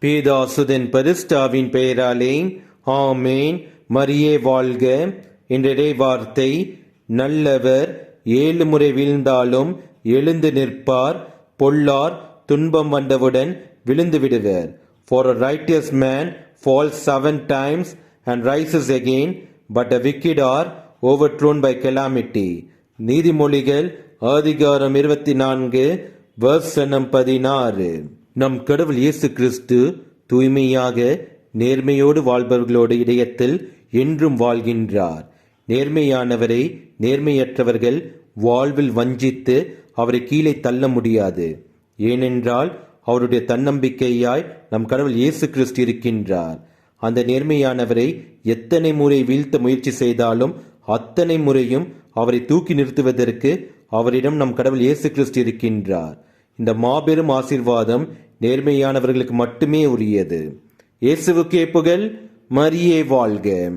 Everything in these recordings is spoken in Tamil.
பேதாசுதன் பரிஸ்டாவின் பெயராலே ஆமேன். மரியே வாழ்க. என்றடை வார்த்தை நல்லவர் ஏழு முறை வீழ்ந்தாலும் எழுந்து நிற்பார் பொல்லார் துன்பம் வந்தவுடன் விழுந்து விடுவர். For a man man seven times and and rises again but a wicked are overthrown by calamity நீதிமொழிகள் அதிகாரம் இருபத்தி நான்கு வசனம் பதினாறு. நம் கடவுள் இயேசு கிறிஸ்து தூய்மையாக நேர்மையோடு வாழ்பவர்களோடு இதயத்தில் என்றும் வாழ்கின்றார். நேர்மையானவரை நேர்மையற்றவர்கள் வாழ்வில் வஞ்சித்து அவரை கீழே தள்ள முடியாது. ஏனென்றால் அவருடைய தன்னம்பிக்கையாய் நம் கடவுள் இயேசு கிறிஸ்து இருக்கின்றார். அந்த நேர்மையானவரை எத்தனை முறை வீழ்த்த முயற்சி செய்தாலும் அத்தனை முறையும் அவரை தூக்கி நிறுத்துவதற்கு அவரிடம் நம் கடவுள் இயேசு கிறிஸ்து இருக்கின்றார். இந்த மாபெரும் ஆசீர்வாதம் நேர்மையானவர்களுக்கு மட்டுமே உரியது. இயேசுவுக்கே புகழ் மரியே வாழ்க.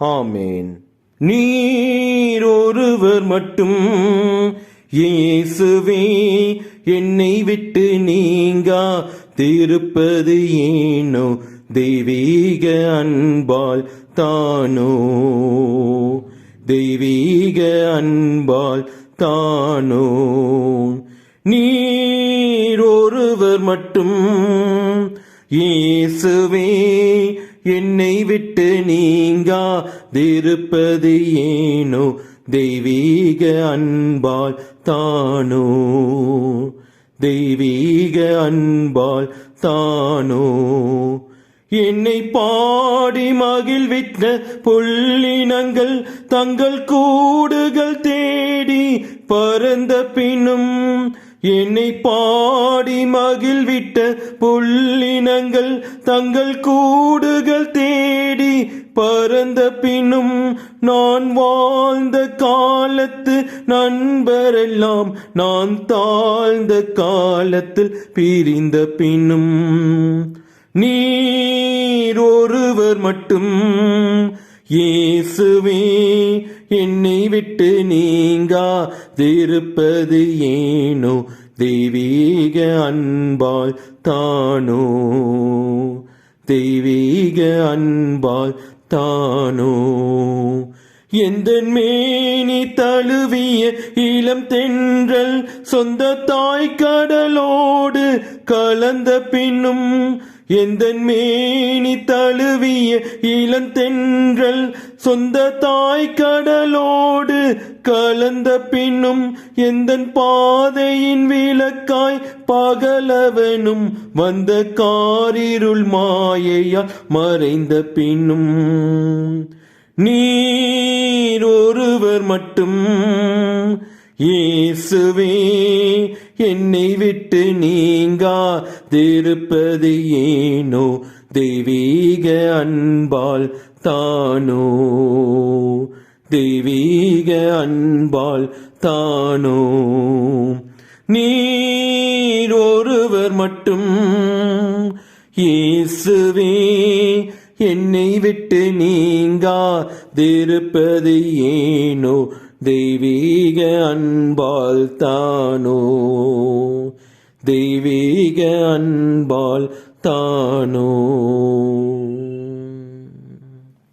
ஆமேன். நீர் ஒருவர் மட்டும் இயேசுவே என்னை விட்டு நீங்கா திருப்பது ஏனோ? தெய்வீக அன்பால் தானோ? தெய்வீக அன்பால் தானோ? ஒருவர் மட்டும். இயேசுவே என்னை விட்டு நீங்கா திருப்பது ஏனோ? தெய்வீக அன்பால் தானோ? தெய்வீக அன்பால் தானோ? என்னை பாடி மகிழ்வித்த புள்ளினங்கள் தங்கள் கூடுகள் தேடி பறந்த பின்னும் என்னை பாடி மகிழ்விட்ட புள்ளினங்கள் தங்கள் கூடுகள் தேடி பறந்த பின்னும் நான் வாழ்ந்த காலத்து நண்பரெல்லாம் நான் தாழ்ந்த காலத்தில் பிரிந்த பின்னும். நீர் ஒருவர் மட்டும் இயேசுவே என்னை விட்டு நீங்கா திருப்பது ஏனோ? தெய்வீக அன்பால் தானோ? தெய்வீக அன்பால் தானோ? எந்த மேனி தழுவிய இளம் தென்றல் சொந்த தாய் கடலோடு கலந்த பின்னும் எந்த மேனி தழுவிய இளந்தென்றல் சொந்த தாய் கடலோடு கலந்த பின்னும் எந்த பாதையின் விளக்காய் பகலவனும் வந்த காரிருள் மாயையால் மறைந்த பின்னும். நீர் ஒருவர் மட்டும். இயேசுவே என்னை விட்டு நீங்கா திருப்பது ஏனோ? தெய்வீக அன்பால் தானோ? தெய்வீக அன்பால் தானோ? நீர் ஒருவர் மட்டும். இயேசுவே என்னை விட்டு நீங்கா திருப்பது ஏனோ தெய்வீக அன்பால் தானோ? தெய்வீக அன்பால் தானோ?